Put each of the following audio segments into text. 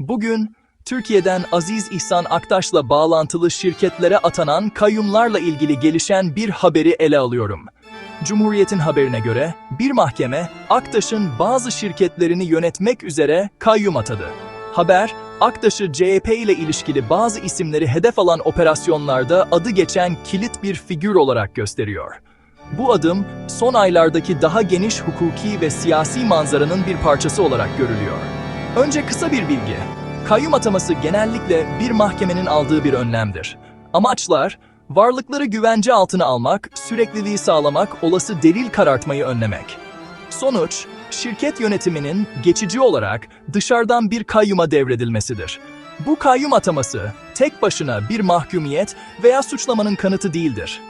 Bugün Türkiye'den Aziz İhsan Aktaş'la bağlantılı şirketlere atanan kayyumlarla ilgili gelişen bir haberi ele alıyorum. Cumhuriyet'in haberine göre bir mahkeme Aktaş'ın bazı şirketlerini yönetmek üzere kayyum atadı. Haber, Aktaş'ı CHP ile ilişkili bazı isimleri hedef alan operasyonlarda adı geçen kilit bir figür olarak gösteriyor. Bu adım son aylardaki daha geniş hukuki ve siyasi manzaranın bir parçası olarak görülüyor. Önce kısa bir bilgi. Kayyum ataması genellikle bir mahkemenin aldığı bir önlemdir. Amaçlar, varlıkları güvence altına almak, sürekliliği sağlamak, olası delil karartmayı önlemek. Sonuç, şirket yönetiminin geçici olarak dışarıdan bir kayyuma devredilmesidir. Bu kayyum ataması tek başına bir mahkumiyet veya suçlamanın kanıtı değildir.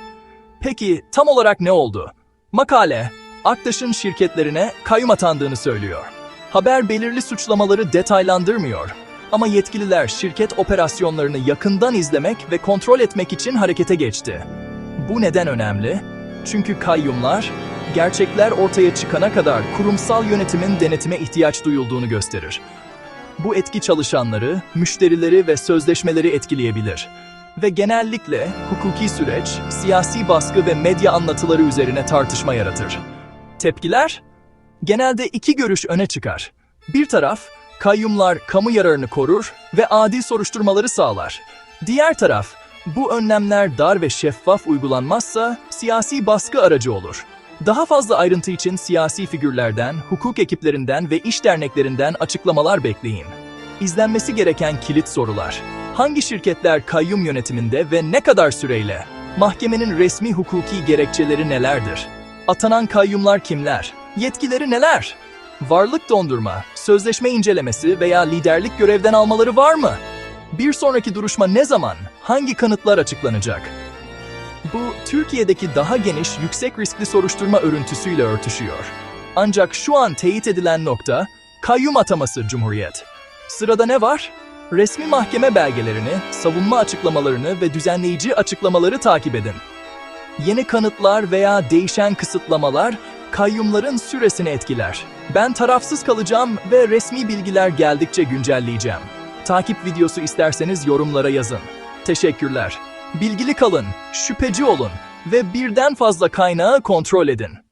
Peki tam olarak ne oldu? Makale, Aktaş'ın şirketlerine kayyum atandığını söylüyor. Haber belirli suçlamaları detaylandırmıyor. Ama yetkililer şirket operasyonlarını yakından izlemek ve kontrol etmek için harekete geçti. Bu neden önemli? Çünkü kayyumlar, gerçekler ortaya çıkana kadar kurumsal yönetimin denetime ihtiyaç duyulduğunu gösterir. Bu etki çalışanları, müşterileri ve sözleşmeleri etkileyebilir. Ve genellikle hukuki süreç, siyasi baskı ve medya anlatıları üzerine tartışma yaratır. Tepkiler? Genelde iki görüş öne çıkar. Bir taraf, kayyumlar kamu yararını korur ve adil soruşturmaları sağlar. Diğer taraf, bu önlemler dar ve şeffaf uygulanmazsa siyasi baskı aracı olur. Daha fazla ayrıntı için siyasi figürlerden, hukuk ekiplerinden ve iş derneklerinden açıklamalar bekleyin. İzlenmesi gereken kilit sorular. Hangi şirketler kayyum yönetiminde ve ne kadar süreyle? Mahkemenin resmi hukuki gerekçeleri nelerdir? Atanan kayyumlar kimler? Yetkileri neler? Varlık dondurma, sözleşme incelemesi veya liderlik görevden almaları var mı? Bir sonraki duruşma ne zaman? Hangi kanıtlar açıklanacak? Bu, Türkiye'deki daha geniş, yüksek riskli soruşturma örüntüsüyle örtüşüyor. Ancak şu an teyit edilen nokta, kayyum ataması Cumhuriyet. Sırada ne var? Resmi mahkeme belgelerini, savunma açıklamalarını ve düzenleyici açıklamaları takip edin. Yeni kanıtlar veya değişen kısıtlamalar kayyumların süresini etkiler. Ben tarafsız kalacağım ve resmi bilgiler geldikçe güncelleyeceğim. Takip videosu isterseniz yorumlara yazın. Teşekkürler. Bilgili kalın, şüpheci olun ve birden fazla kaynağı kontrol edin.